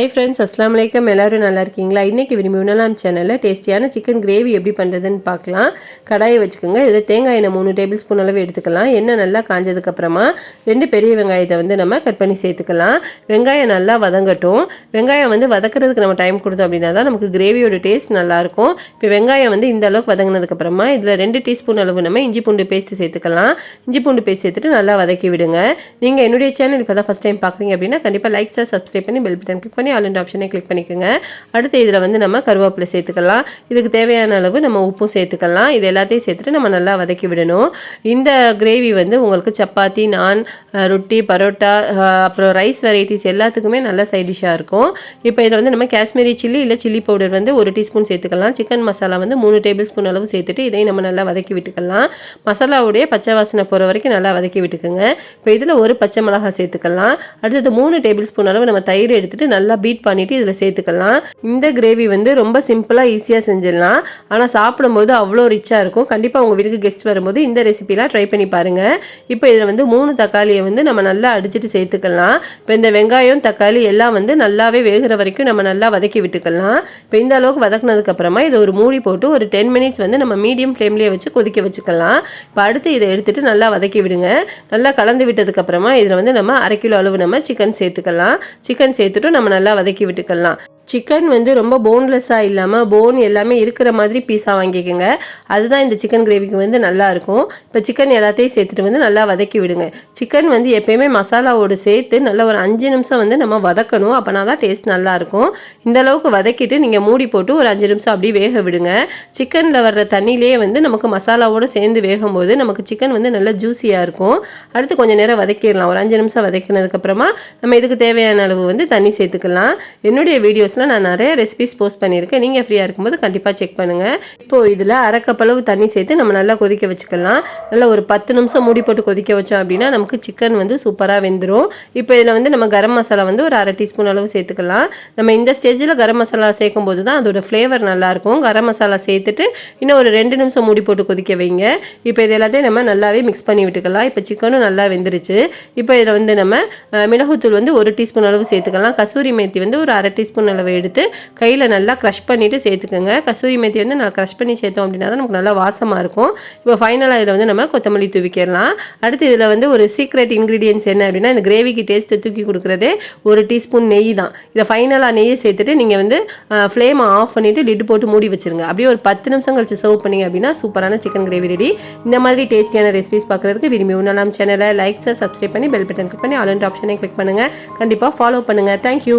Hi friends அஸ்லாம் வலைக்கம் எல்லோரும் நல்லா இருக்கீங்களா? இன்றைக்கி விரும்பி உணலாம் சேனலில் டேஸ்டியான சிக்கன் கிரேவி எப்படி பண்ணுறதுன்னு பார்க்கலாம். கடாயை வச்சுக்கோங்க. இதில் தேங்காய் எண்ணெய் மூணு டேபிள் ஸ்பூன் அளவு எடுத்துக்கலாம். எண்ணெய் நல்லா காஞ்சதுக்கப்புறமா ரெண்டு பெரிய வெங்காயத்தை வந்து நம்ம கட் பண்ணி சேர்த்துக்கலாம். வெங்காயம் நல்லா வதங்கட்டும். வெங்காயம் வந்து வதக்கிறதுக்கு நம்ம டைம் கொடுத்தோம் அப்படின்னா தான் நமக்கு கிரேவியோட டேஸ்ட் நல்லாயிருக்கும். இப்போ வெங்காயம் வந்து இந்த அளவுக்கு வதங்கினதுக்கப்புறமா இதில் ரெண்டு டீஸ்பூன் அளவு நம்ம இஞ்சி பூண்டு பேஸ்ட்டு சேர்த்துக்கலாம். இஞ்சி பூண்டு பேஸ்ட் சேர்த்துட்டு நல்லா வதக்கி விடுங்க. நீங்கள் என்னுடைய சேனல் இப்போ தான் ஃபஸ்ட் டைம் பார்க்குறீங்க அப்படின்னா கண்டிப்பாக லைக் சார் சப்ஸ்கிரைப் பண்ணி பெல் பட்டன் கிளிக் பண்ணி ஆல் அண்ட் ஆப்ஷனை கிளிக் பண்ணிக்கோங்க. அடுத்து இதில் வந்து நம்ம கருவேப்பிலை சேர்த்துக்கலாம். இதுக்கு தேவையான அளவு நம்ம உப்பும் சேர்த்துக்கலாம். இது எல்லாத்தையும் சேர்த்துட்டு நம்ம நல்லா வதக்கி விடணும். இந்த கிரேவி வந்து உங்களுக்கு சப்பாத்தி நான் ரொட்டி பரோட்டா அப்புறம் ரைஸ் வெரைட்டிஸ் எல்லாத்துக்குமே நல்ல சைட் டிஷ்ஷாக இருக்கும். இப்போ இதில் வந்து நம்ம காஷ்மீரி சில்லி இல்லை சில்லி பவுடர் வந்து ஒரு டீஸ்பூன் சேர்த்துக்கலாம். சிக்கன் மசாலா வந்து மூணு டேபிள் ஸ்பூன் அளவு சேர்த்துட்டு இதையும் நம்ம நல்லா வதக்கி விட்டுக்கலாம். மசாலாவுடைய பச்சை வாசனை போகிற வரைக்கும் நல்லா வதக்கி விட்டுக்குங்க. இப்போ இதில் ஒரு பச்சை மிளகாய் சேர்த்துக்கலாம். அடுத்தது மூணு டேபிள் ஸ்பூன் அளவு நம்ம தயிர் எடுத்துகிட்டு நல்லா பீட் பண்ணிட்டு இதில் சேர்த்துக்கலாம். இந்த கிரேவி வந்து ரொம்ப சிம்பிளாக ஈஸியாக செஞ்சிடலாம். ஆனால் சாப்பிடும்போது அவ்வளோ ரிச்சாக இருக்கும். கண்டிப்பாக உங்கள் வீட்டுக்கு கெஸ்ட் வரும்போது இந்த ரெசிபிலாம் ட்ரை பண்ணி பாருங்கள் இப்போ இதில் வந்து மூணு தக்காளியை வந்து நம்ம நல்லா அடிச்சிட்டு சேர்த்துக்கலாம். இப்போ இந்த வெங்காயம் தக்காளி எல்லாம் வந்து நல்லாவே வேகிற வரைக்கும் நம்ம நல்லா வதக்கி விட்டுக்கலாம். இப்போ இந்த அளவுக்கு வதக்குனதுக்கப்புறமா இதை ஒரு மூடி போட்டு ஒரு டென் மினிட்ஸ் வந்து நம்ம மீடியம் ஃப்ளேம்லேயே வச்சு கொதிக்க வச்சுக்கலாம். இப்போ அடுத்து இதை எடுத்துகிட்டு நல்லா வதக்கி விடுங்க. நல்லா கலந்து விட்டதுக்கப்புறமா இதில் வந்து நம்ம அரை கிலோ அளவு நம்ம சிக்கன் சேர்த்துக்கலாம். சிக்கன் சேர்த்துட்டு நம்ம நல்லா வதக்கி விட்டுக்கலாம். சிக்கன் வந்து ரொம்ப போன்லெஸ்ஸாக இல்லாமல் போன் எல்லாமே இருக்கிற மாதிரி பீஸாக வாங்கிக்கோங்க. அதுதான் இந்த சிக்கன் கிரேவிக்கு வந்து நல்லாயிருக்கும் இப்போ சிக்கன் எல்லாத்தையும் சேர்த்துட்டு வந்து நல்லா வதக்கி விடுங்க. சிக்கன் வந்து எப்பயுமே மசாலாவோடு சேர்த்து நல்லா ஒரு அஞ்சு நிமிஷம் வந்து நம்ம வதக்கணும். அப்போனா தான் டேஸ்ட் நல்லாயிருக்கும் இந்த அளவுக்கு வதக்கிட்டு நீங்கள் மூடி போட்டு ஒரு அஞ்சு நிமிஷம் அப்படியே வேக விடுங்க. சிக்கனில் வர்ற தண்ணியிலேயே வந்து நமக்கு மசாலாவோடு சேர்ந்து வேகும்போது நமக்கு சிக்கன் வந்து நல்லா ஜூஸியாக இருக்கும். அடுத்து கொஞ்சம் நேரம் வதக்கிடலாம். ஒரு அஞ்சு நிமிஷம் வதக்கினதுக்கப்புறமா நம்ம இதுக்கு தேவையான அளவு வந்து தண்ணி சேர்த்துக்கலாம். என்னுடைய வீடியோஸ் வீடியோஸில் நான் நிறைய ரெசிபிஸ் போஸ்ட் பண்ணியிருக்கேன். நீங்கள் ஃப்ரீயாக இருக்கும்போது கண்டிப்பாக செக் பண்ணுங்கள் இப்போது இதில் அரைக்கப்பளவு தண்ணி சேர்த்து நம்ம நல்லா கொதிக்க வச்சுக்கலாம். நல்லா ஒரு பத்து நிமிஷம் மூடி போட்டு கொதிக்க வச்சோம் அப்படின்னா நமக்கு சிக்கன் வந்து சூப்பராக வெந்துடும் இப்போ இதில் வந்து நம்ம கரம் மசாலா வந்து ஒரு அரை டீஸ்பூன் அளவு சேர்த்துக்கலாம். நம்ம இந்த ஸ்டேஜில் கரம் மசாலா சேர்க்கும் போது தான் அதோட ஃப்ளேவர் நல்லாயிருக்கும் கரம் மசாலா சேர்த்துட்டு இன்னும் ஒரு ரெண்டு நிமிஷம் மூடி போட்டு கொதிக்க வைங்க. இப்போ இது எல்லாத்தையும் நம்ம நல்லாவே மிக்ஸ் பண்ணி விட்டுக்கலாம். இப்போ சிக்கனும் நல்லா வெந்துருச்சு. இப்போ இதில் வந்து நம்ம மிளகுத்தூள் வந்து ஒரு டீஸ்பூன் அளவு சேர்த்துக்கலாம். கசூரி மேத்தி வந்து ஒரு அரை டீஸ்பூன் அளவு எடுத்து கையில் நல்லா க்ரஷ் பண்ணிவிட்டு சேர்த்துக்கோங்க. கசூரி மெத்தி வந்து நல்லா க்ரஷ் பண்ணி சேர்த்தோம் அப்படின்னா தான் நமக்கு நல்லா வாசமாக இருக்கும். இப்போ ஃபைனலாக இதில் வந்து நம்ம கொத்தமல்லி தூவிக்கிடலாம் அடுத்து இதில் வந்து ஒரு சீக்ரெட் இன்க்ரீடியன்ஸ் என்ன அப்படின்னா இந்த கிரேவிக்கு டேஸ்ட்டு தூக்கி கொடுக்குறதே ஒரு டீஸ்பூன் நெய் தான். இதை ஃபைனலாக நெய்யை சேர்த்துட்டு நீங்கள் வந்து ஃப்ளேமை ஆஃப் பண்ணிவிட்டு லிட் போட்டு மூடி வச்சுருங்க. அப்படியே ஒரு பத்து நிமிஷம் கழிச்சு சர்வ் பண்ணீங்க அப்படின்னா சூப்பரான சிக்கன் கிரேவி ரெடி இந்த மாதிரி டேஸ்டியான ரெசிபிஸ் பார்க்குறதுக்கு விரும்பி உண்ணலாம் சேனலை லைக்ஸை சப்ஸ்கிரைப் பண்ணி பெல் பட்டன் கிளிக் பண்ணி ஆல் ஆப்ஷனை கிளிக் பண்ணுங்கள் கண்டிப்பாக ஃபாலோ பண்ணுங்கள் தேங்க்யூ